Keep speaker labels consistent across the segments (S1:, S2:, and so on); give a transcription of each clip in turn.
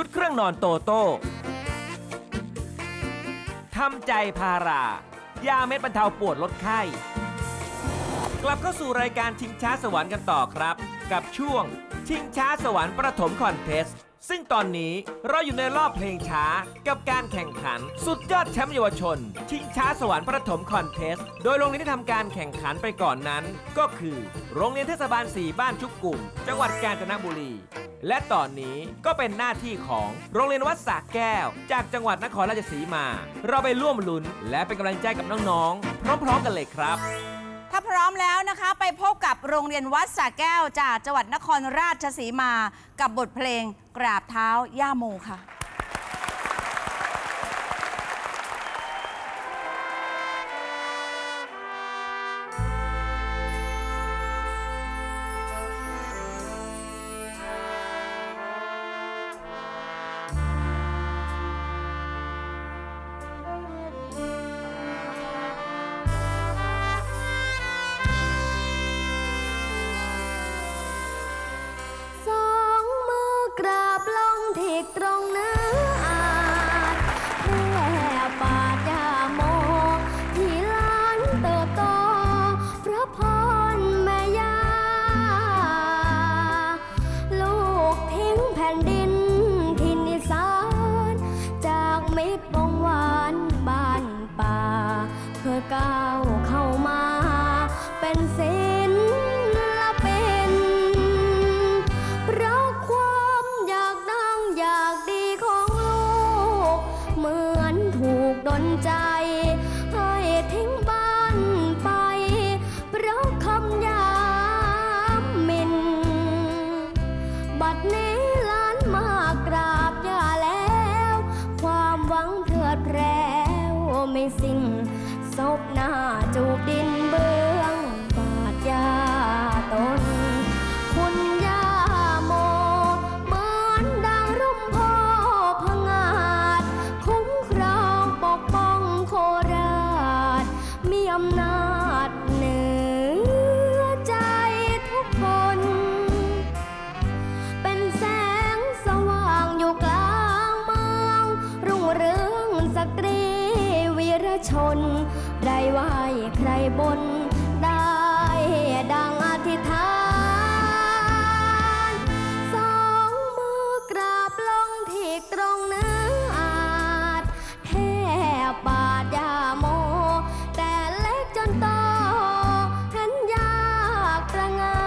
S1: ชุดเครื่องนอนโตโต้ทำใจพารายาเม็ดบรรเทาปวดลดไข้ กลับเข้าสู่รายการชิงช้าสวรรค์กันต่อครับ กับช่วง ชิงช้าสวรรค์ประถมคอนเทสต์ซึ่งตอนนี้เราอยู่ในรอบเพลงช้ากับการแข่งขัน สุดยอดแชมป์เยาวชน ชิงช้าสวรรค์ประถมคอนเทสต์โดยโรงเรียนที่ทำการแข่งขันไปก่อนนั้น ก็คือ โรงเรียนเทศบาล 4 บ้านชุกกลุ่ม จังหวัดกาญจนบุรี และตอนนี้ก็เป็นหน้าที่ของโรงเรียนวัดสระแก้ว จากจังหวัดนครราชสีมา เราไปร่วมลุ้นและเป็นกำลังใจกับน้องๆ พร้อมๆกันเลยครับ
S2: ถ้าพร้อมแล้วนะคะไปพบกับโรงเรียนวัดสระแก้วจากจังหวัดนครราชสีมา กับบทเพลงกราบเท้าย่าโมค่ะ
S3: ตรงเนื้ออาจแค่ป่าดยาโมที่ล้านเติบโตเพราะพรแม่ยา ลูกทิ้งแผ่นดินทินอีสานจากมิตรวงหวานบ้านป่า เพื่อก้าวเข้ามาเป็นศิ บนได้ดังอธิษฐานสองมือกราบลงที่ตรงเนื้ออาจแค่บาดยาโม แต่เล็กจนโตเห็นยากตระงา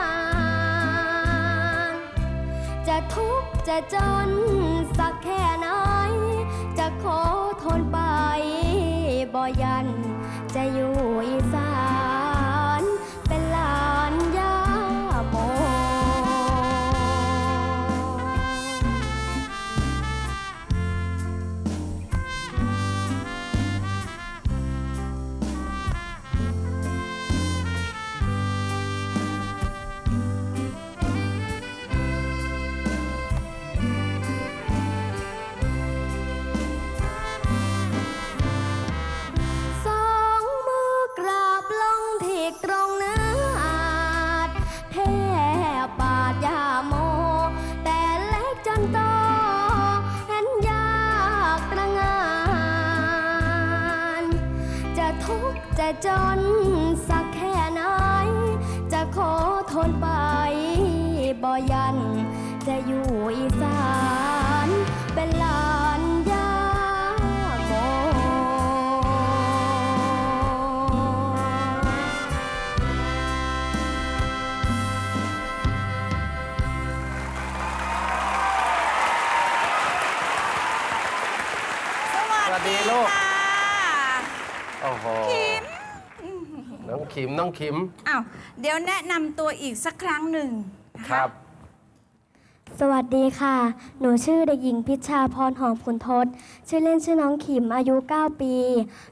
S3: น จะทุกข์จะจนสักแค่ไหน จะขอทนไปบ่ยัน จะจนสักแค่ไหน จะขอทนไปบ่ยัน จะอยู่อีสานเป็นหลานยาโม
S2: สวัส
S4: สวัสดี
S2: ดี
S4: ลูก
S2: ค่ะ
S4: โอ้โห
S2: คิม
S4: น้องขิมน้องขิม
S2: อ้าวเดี๋ยวแนะนำตัวอีกสักครั้งหนึ่งนะะ
S4: ครับ
S3: สวัสดีค่ะ หนูชื่อเด็กหญิงพิชชาพรหอมขุนทศ ชื่อเล่นชื่อน้องขิมอายุ 9 ปี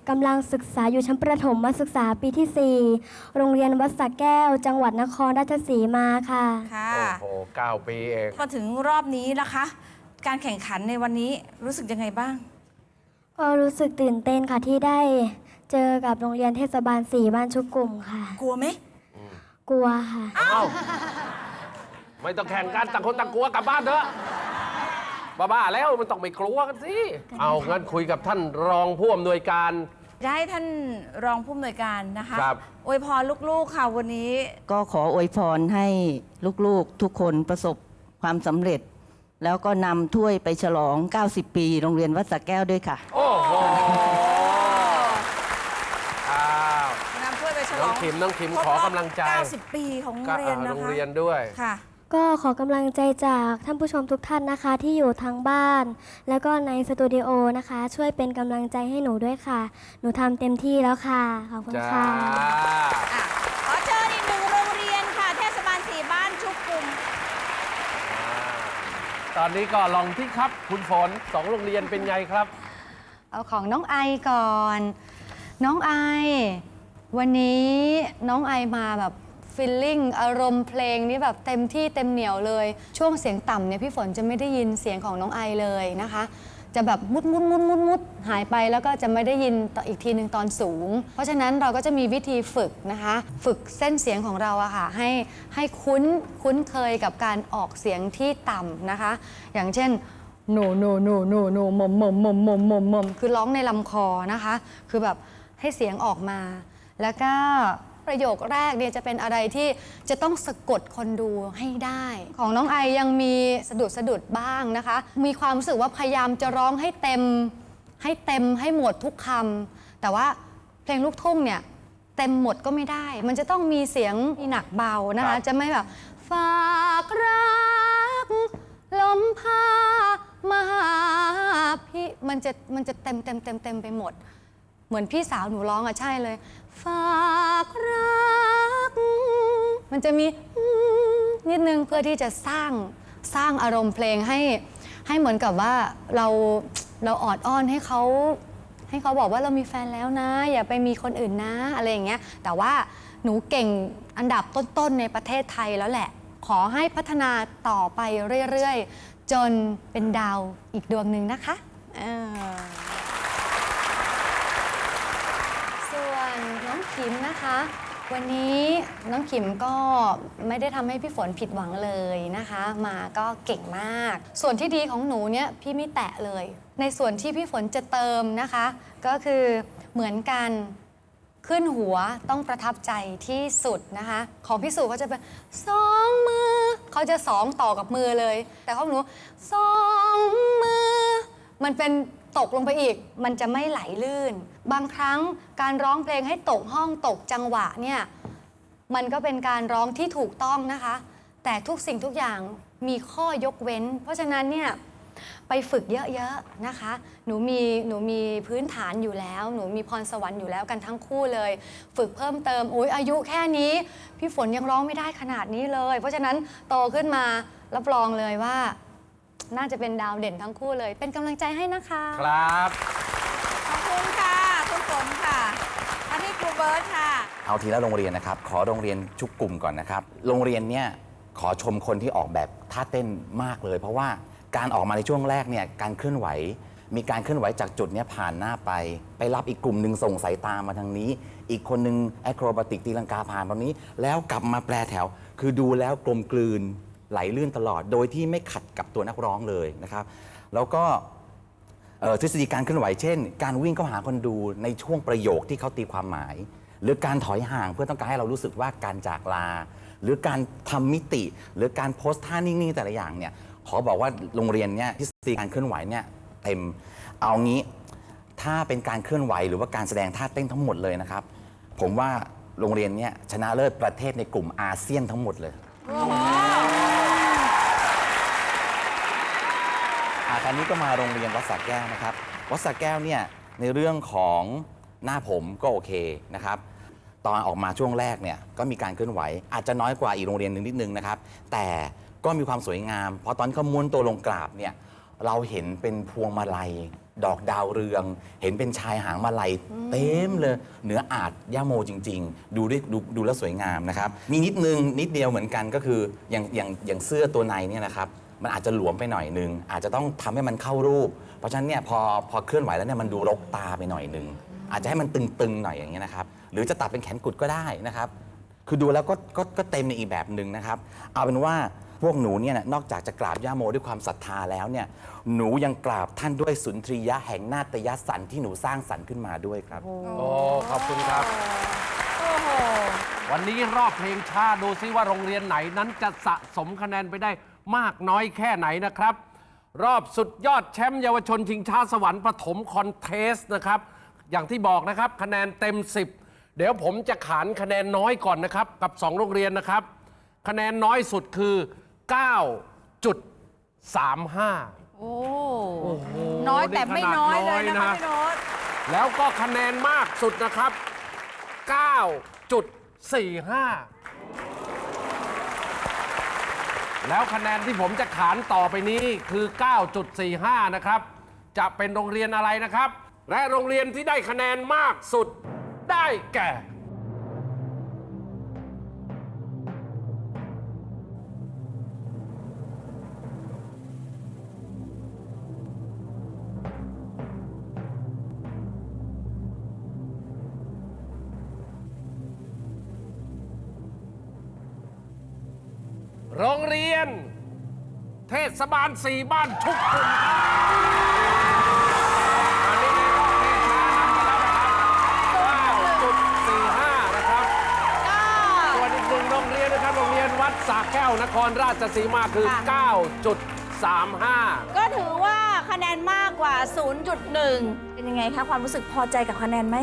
S3: กำลังศึกษาอยู่ชั้นประถมมาศึกษาปีที่ 4 โรงเรียนวัดสระแก้ว จังหวัดนครราชสีมาค่ะ
S2: ค่ะ
S4: โอ้โหเก้าปีเอง
S2: มาถึงรอบนี้นะคะ การแข่งขันในวันนี้รู้สึกยังไงบ้าง
S3: ก็รู้สึกตื่นเต้นค่ะที่ได้ เจอกับโรงเรียนเทศบาลสีบ้านชุกกลุ่มค่ะ
S2: กลัวไหม
S3: กลัวค่ะ
S4: เอ้าไม่ต้องแข่งกันต่างคนต่างกลัวกลับบ้านเถอะบ้าๆแล้วมันต้องไม่กลัวกันสิเอางั้นคุยกับท่านรองผู้อำนวยการ
S2: จะให้ท่านรองผู้อำนวยการนะคะ
S4: ครับ
S2: อวยพรลูกๆค่ะวันนี้
S5: ก็ขออวยพรให้ลูกๆทุกคนประสบความสำเร็จ แล้วก็นำถ้วยไปฉลอง 90 ปี โรงเรียนวัดสระแก้วด้วยค่ะ
S4: โอ้โหอ้าวนำ
S2: ถ้ วยไปฉล
S4: น้
S2: อ
S4: อง
S2: ง
S4: คิมน้องคิม
S2: ครบ
S4: ขอ
S2: รบ
S4: กำลังใจ
S2: 90 ปีของโร
S4: ก็
S2: งเรียน
S4: อ่า
S2: นะ
S4: โรง
S2: คะ
S4: เรียนด้วย
S2: ค่ะ
S3: ก็ขอกำลังใจจากท่านผู้ชมทุกท่านนะคะ ที่อยู่ทางบ้าน แล้วก็ในสตูดิโอนะคะ ช่วยเป็นกำลังใจให้หนูด้วยค่ะ หนูทำเต็มที่แล้วค่ะ ขอบคุณ
S4: จ้า
S3: ค่ะ
S2: อะขอเชิญอีกหนึ่งโรงเรียนค่ะ เทศบาลสี่บ้านชุกกลุ่ม
S4: ตอนนี้ก็ลองที่ครับคุณฝนสองโรงเรียนเป็นไงครับ
S6: เอาของน้องไอก่อน น้องไอ วันนี้น้องไอมาแบบฟิลลิ่งอารมณ์เพลงนี้แบบเต็มที่เต็มเหนียวเลย ช่วงเสียงต่ำเนี่ยพี่ฝนจะไม่ได้ยินเสียงของน้องไอเลยนะคะ จะแบบมุดมุดมุดมุดมุดหายไปแล้วก็จะไม่ได้ยินต่ออีกทีหนึ่งตอนสูง เพราะฉะนั้นเราก็จะมีวิธีฝึกนะคะ ฝึกเส้นเสียงของเราอะค่ะให้ให้คุ้นคุ้นเคยกับการออกเสียงที่ต่ำนะคะ อย่างเช่นโนโนโนโนโนมมมมมมมมมคือร้องในลำคอนะคะ คือแบบให้เสียงออกมา แล้วก็ประโยคแรกเนี่ยจะเป็นอะไรที่จะต้องสะกดคนดูให้ได้ ของน้องไอยังมีสะดุดสะดุดบ้างนะคะ มีความรู้สึกว่าพยายามจะร้องให้เต็ม ให้เต็มให้หมดทุกคำแต่ว่าเพลงลูกทุ่งเนี่ยเต็มหมดก็ไม่ได้ มันจะต้องมีเสียงมีหนักเบานะ
S4: ครั
S6: คะ
S4: บ
S6: จะไม่แบบฝากรักลมพามาหาพี่มันจะมันจะเต็มเต็มเต็มเต็มไปหมด เหมือนพี่สาวหนูร้องอะใช่เลย ฝากรัก มันจะมีนิดนึงเพื่อที่จะสร้างสร้างอารมณ์เพลงให้ให้เหมือนกับว่าเราเราออดอ้อนให้เขาให้เขาบอกว่าเรามีแฟนแล้วนะ อย่าไปมีคนอื่นนะอะไรอย่างเงี้ย แต่ว่าหนูเก่งอันดับต้นๆในประเทศไทยแล้วแหละ ขอให้พัฒนาต่อไปเรื่อยๆ จนเป็นดาวอีกดวงหนึ่งนะคะเออส่วนน้อง ขิมนะคะ วันนี้น้องขิมก็ไม่ได้ทำให้พี่ฝนผิดหวังเลยนะคะ มาก็เก่งมาก ส่วนที่ดีของหนูเนี่ยพี่ไม่แตะเลย ในส่วนที่พี่ฝนจะเติมนะคะ ก็คือเหมือนกันขึ้นหัวต้องประทับใจที่สุดนะคะ ของพี่สุเขาจะเป็นสองมือ เขาจะสองต่อกับมือเลย แต่ของหนูสองมือ มันเป็นตกลงไปอีก มันจะไม่ไหลลื่น บางครั้งการร้องเพลงให้ตกห้องตกจังหวะเนี่ยมันก็เป็นการร้องที่ถูกต้องนะคะ แต่ทุกสิ่งทุกอย่างมีข้อยกเว้น เพราะฉะนั้นเนี่ยไปฝึกเยอะๆนะคะ หนูมีหนูมีพื้นฐานอยู่แล้ว หนูมีพรสวรรค์อยู่แล้วกันทั้งคู่เลย ฝึกเพิ่มเติมโอ้ยอายุแค่นี้ พี่ฝนยังร้องไม่ได้ขนาดนี้เลย เพราะฉะนั้นโตขึ้นมารับรองเลยว่า น่าจะเป็นดาวเด่นทั้งคู่เลย เป็นกำลังใจให้นะคะ
S4: ครับ
S2: ขอบคุณค่ะคุณฝนค่ะมาที่ครูเบิร์ตค่ะ
S7: เอาทีละโรงเรียนนะครับ ขอโรงเรียนชุกกลุ่มก่อนนะครับ โรงเรียนเนี่ยขอชมคนที่ออกแบบท่าเต้นมากเลย เพราะว่าการออกมาในช่วงแรกเนี่ยการเคลื่อนไหว มีการเคลื่อนไหวจากจุดเนี้ยผ่านหน้าไป ไปรับอีกกลุ่มหนึ่งส่งสายตามาทางนี้ อีกคนหนึ่งแอคโรบาติกตีลังกาผ่านตรงนี้ แล้วกลับมาแปลแถว คือดูแล้วกลมกลืน ไหลลื่นตลอด โดยที่ไม่ขัดกับตัวนักร้องเลยนะครับ แล้วก็เอ่อทฤษฎีการเคลื่อนไหวเช่น การวิ่งเข้าหาคนดูในช่วงประโยคที่เขาตีความหมาย หรือการถอยห่างเพื่อต้องการให้เรารู้สึกว่าการจากลา หรือการทำมิติ หรือการโพสท่านิ่งๆแต่ละอย่างเนี่ยขอบอกว่าโรงเรียนเนี่ยทฤษฎีการเคลื่อนไหวเนี่ยเต็มเอางี้ถ้าเป็นการเคลื่อนไหวหรือว่าการแสดงท่าเต้นทั้งหมดเลยนะครับ ผมว่าโรงเรียนเนี่ยชนะเลิศประเทศในกลุ่มอาเซียนทั้งหมดเลยอา คารนี้ก็มาโรงเรียนวัดสระแก้วนะครับ วัดสระแก้วเนี่ยในเรื่องของหน้าผมก็โอเคนะครับ ตอนออกมาช่วงแรกเนี่ยก็มีการเคลื่อนไหว อาจจะน้อยกว่าอีกโรงเรียนหนึ่งนิดนึงนะครับ แต่ก็มีความสวยงาม เพราะตอนเขาม้วนตัวลงกราบเนี่ยเราเห็นเป็นพวงมาลัย ดอกดาวเรือง เห็นเป็นชายหางมาลัยเต็มเลยเหนืออาจย่าโมจริง ๆ ดูด้วยดูดูแล้วสวยงามนะครับ มีนิดนึงนิดเดียวเหมือนกันก็คืออย่างอย่างอย่างเสื้อตัวในเนี่ยนะครับ มันอาจจะหลวมไปหน่อยนึง อาจจะต้องทำให้มันเข้ารูป เพราะฉะนั้นเนี่ยพอพอเคลื่อนไหวแล้วเนี่ยมันดูรกตาไปหน่อยนึง อาจจะให้มันตึงๆหน่อยอย่างเงี้ยนะครับ หรือจะตัดเป็นแขนกุดก็ได้นะครับ คือดูแล้วก็ก็ก็เต็มในอีกแบบหนึ่งนะครับ เอาเป็นว่าพวกหนูเนี่ยนะนอกจากจะกราบย่าโมด้วยความศรัทธาแล้วเนี่ย หนูยังกราบท่านด้วยสุนทรียะแห่งนาฏยสันที่หนูสร้างสรรค์ขึ้นมาด้วยครับ
S4: โอ้ขอบคุณครับ
S2: โอ้โห
S4: วันนี้รอบเพลงชาดูซิว่าโรงเรียนไหนนั้นจะสะสมคะแนนไปได้ มากน้อยแค่ไหนนะครับ รอบสุดยอดแชมป์เยาวชนชิงชาสวรรค์ปฐมคอนเทสนะครับ อย่างที่บอกนะครับคะแนนเต็ม 10 เดี๋ยวผมจะขานคะแนนน้อยก่อนนะครับ กับ 2 โรงเรียนนะครับ คะแนนน้อยสุดคือ 9.35
S2: โอ้น้อยแต่ไม่น้อยเลยนะคะ
S4: นี่ขนาดน้อยนะ
S2: พี่โน้ต
S4: แล้วก็คะแนนมากสุดนะครับ 9.45 แล้วคะแนนที่ผมจะขานต่อไปนี้คือ 9.45 นะครับ จะเป็นโรงเรียนอะไรนะครับ และโรงเรียนที่ได้คะแนนมากสุดได้แก่ โรงเรียน เทศบาลสี่บ้านชุกกลุ่มอันนี้ในรอบเพลงช้านำไปแล้วนะครับ9.45 นะครับ ส่วนอีกหนึ่งโรงเรียนนะครับ โรงเรียนวัดสาแก้วนครราชสีมาคือ
S2: ค่ะ
S4: 9.35
S2: ก็ถือว่าคะแนนมากกว่า 0.1 เป็นยังไงคะความรู้สึกพอใจกับคะแนนไหม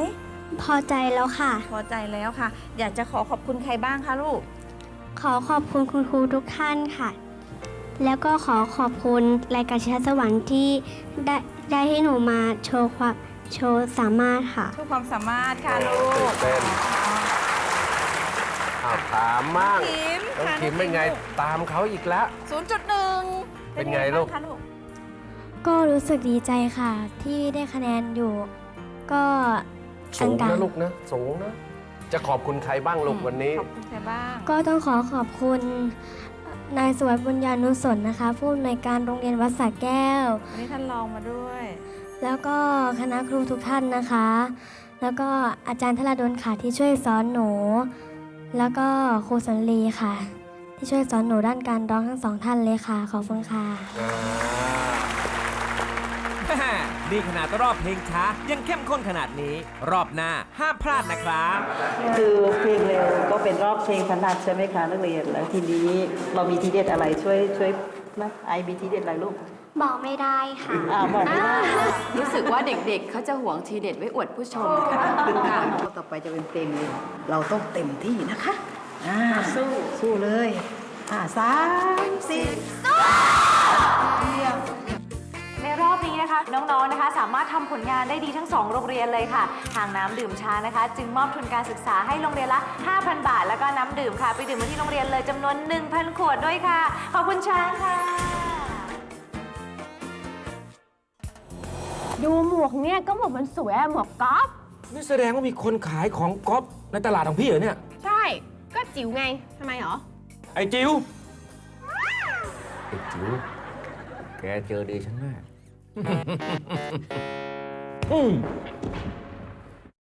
S3: พอใจแล้วค่ะ
S2: พอใจแล้วค่ะ อยากจะขอขอบคุณใครบ้างคะลูก
S3: ขอขอบคุณคุณครูทุกท่านค่ะ แล้วก็ขอขอบคุณรายการชาติสวรรค์ที่ได้ได้ให้หนูมาโชว์ความโชว์สามารถค่ะ
S2: ทุกความสามารถค่ะลู
S4: ตื่
S2: ก
S4: นเต้น อ้าวถามมั่ง
S2: คิม
S4: น้อง
S2: ค่ะ
S4: คิมเป็นไง
S2: ลูก
S4: ตามเขาอีกแล้ว
S2: 0.1
S4: เป็นไงลูก
S2: บ้าคะลูก
S3: ก็รู้สึกดีใจค่ะ ที่ได้คะแนนอยู่ ก็
S4: สูง
S3: กลา
S4: นะ
S3: งๆ
S4: ลูกนะ สูงนะ จะขอบคุณใครบ้างลูกวันนี้
S2: ขอบคุณใครบ้าง
S3: ก็ต้องขอขอบคุณนายสวัสดิ์บุญญานุสนนะคะผู้อำนวยการโรงเรียนวัดสระแก้ว
S2: วันนี้ท่านรองมาด้วย
S3: แล้วก็คณะครูทุกท่านนะคะ แล้วก็อาจารย์ธราดลค่ะที่ช่วยสอนหนู แล้วก็ครูสันลีค่ะ ที่ช่วยสอนหนูด้านการร้องทั้งสองท่านเลยค่ะขอบคุณค่ะ
S1: แม่ นี่ขนาดรอบเพลงช้า ยังเข้มข้นขนาดนี้ รอบหน้าห้ามพลาดนะครับ
S5: คือเพลงเร็วก็เป็นรอบเพลงถนัดใช่ไหมคะนักเรียนแล้วทีนี้เรามีทีเด็ดอะไรช่วยช่วยนะไอมีทีเด็ดอะไรลูก
S3: บอกไม่ได้ค่ะ
S5: อ่าบอกไม่ได้
S8: รู้สึกว่าเด็กๆ เขาจะหวงทีเด็ดไว้อวดผู้ชมค่ะค่ะ
S9: ต่อไปจะเป็นเพลงเร็วเราต้องเต็มที่นะคะอ่าสู้สู้เลยอ่าสามสี่
S10: ในรอบ นี้นะคะน้องๆนะคะ สามารถทำผลงานได้ดีทั้ง 2 โรงเรียนเลยค่ะ ทางน้ำดื่มชานะคะ จึงมอบทุนการศึกษาให้โรงเรียนละ 5,000 บาท แล้วก็น้ำดื่มค่ะ ไปดื่มมาที่โรงเรียนเลยจำนวน 1,000 ขวดด้วยค่ะ ขอบคุณช้างค่ะ
S3: ดูหมวกเนี่ยก็หมวกมันสวยอะหมวกก๊อฟ
S11: นี่แสดงว่ามีคนขายของก๊อฟในตลาดของพี่เหรอเนี่ย
S10: ใช่ ก็จิ๋วไงทำไมหรอ
S11: ไอ้จิ๋วไอ้จิ๋วแกเจอดีฉันแน่ อืม